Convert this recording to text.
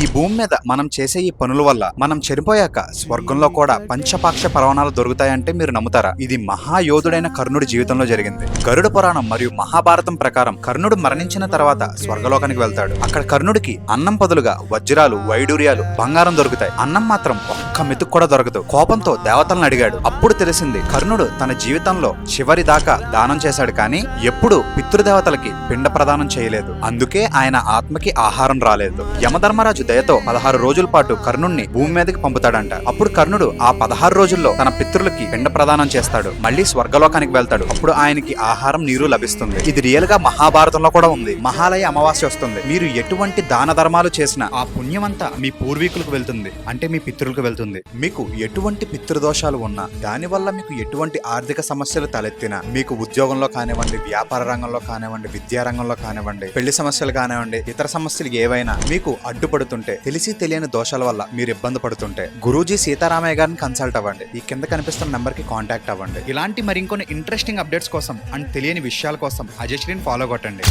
ఈ భూమి మీద మనం చేసే ఈ పనుల వల్ల మనం చనిపోయాక స్వర్గంలో కూడా పంచపాక్ష పరవణాలు దొరుకుతాయంటే మీరు నమ్ముతారా? ఇది మహాయోధుడైన కర్ణుడి జీవితంలో జరిగింది. గరుడ పురాణం మరియు మహాభారతం ప్రకారం కర్ణుడు మరణించిన తర్వాత స్వర్గలోకానికి వెళ్తాడు. అక్కడ కర్ణుడికి అన్నం బదులుగా వజ్రాలు వైడూర్యాలు బంగారం దొరుకుతాయి. అన్నం మాత్రం ఒక్క మెతుకు కూడా దొరకదు. కోపంతో దేవతలను అడిగాడు. అప్పుడు తెలిసింది కర్ణుడు తన జీవితంలో చివరి దాకా దానం చేశాడు కానీ ఎప్పుడు పితృదేవతలకి పిండ ప్రదానం చేయలేదు. అందుకే ఆయన ఆత్మకి ఆహారం రాలేదు. యమధర్మరాజు దయతో పదహారు రోజుల పాటు కర్ణుణ్ణి భూమి మీదకి పంపుతాడంట. అప్పుడు కర్ణుడు ఆ పదహారు రోజుల్లో తన పితృలకి పిండ ప్రదానం చేస్తాడు. మళ్ళీ స్వర్గలోకానికి వెళ్తాడు. అప్పుడు ఆయనకి ఆహారం నీరు లభిస్తుంది. ఇది రియల్గా మహాభారతంలో కూడా ఉంది. మహాలయ అమావాస్య వస్తుంది. మీరు ఎటువంటి దాన ధర్మాలు చేసినా ఆ పుణ్యమంతా మీ పూర్వీకులకు వెళ్తుంది. అంటే మీ పితృలకు వెళ్తుంది. మీకు ఎటువంటి పితృదోషాలు ఉన్నా దానివల్ల మీకు ఎటువంటి ఆర్థిక సమస్యలు తలెత్తినా మీకు ఉద్యోగంలో కానివ్వండి వ్యాపార రంగంలో కానివ్వండి విద్యా రంగంలో కానివ్వండి పెళ్ళి సమస్యలు కానివ్వండి ఇతర సమస్యలు ఏవైనా మీకు అడ్డుపడుతుంటే తెలిసి తెలియని దోషాల వల్ల మీరు ఇబ్బంది పడుతుంటే గురూజీ సీతారామయ్య గారిని కన్సల్ట్ అవ్వండి. ఈ కింద కనిపిస్తున్న నెంబర్కి కాంటాక్ట్ అవ్వండి. ఇలాంటి మరికొన్ని ఇంట్రెస్టింగ్ అప్డేట్స్ కోసం అండ్ తెలియని విషయాల కోసం అజయ్ శ్రీని ఫాలో కొట్టండి.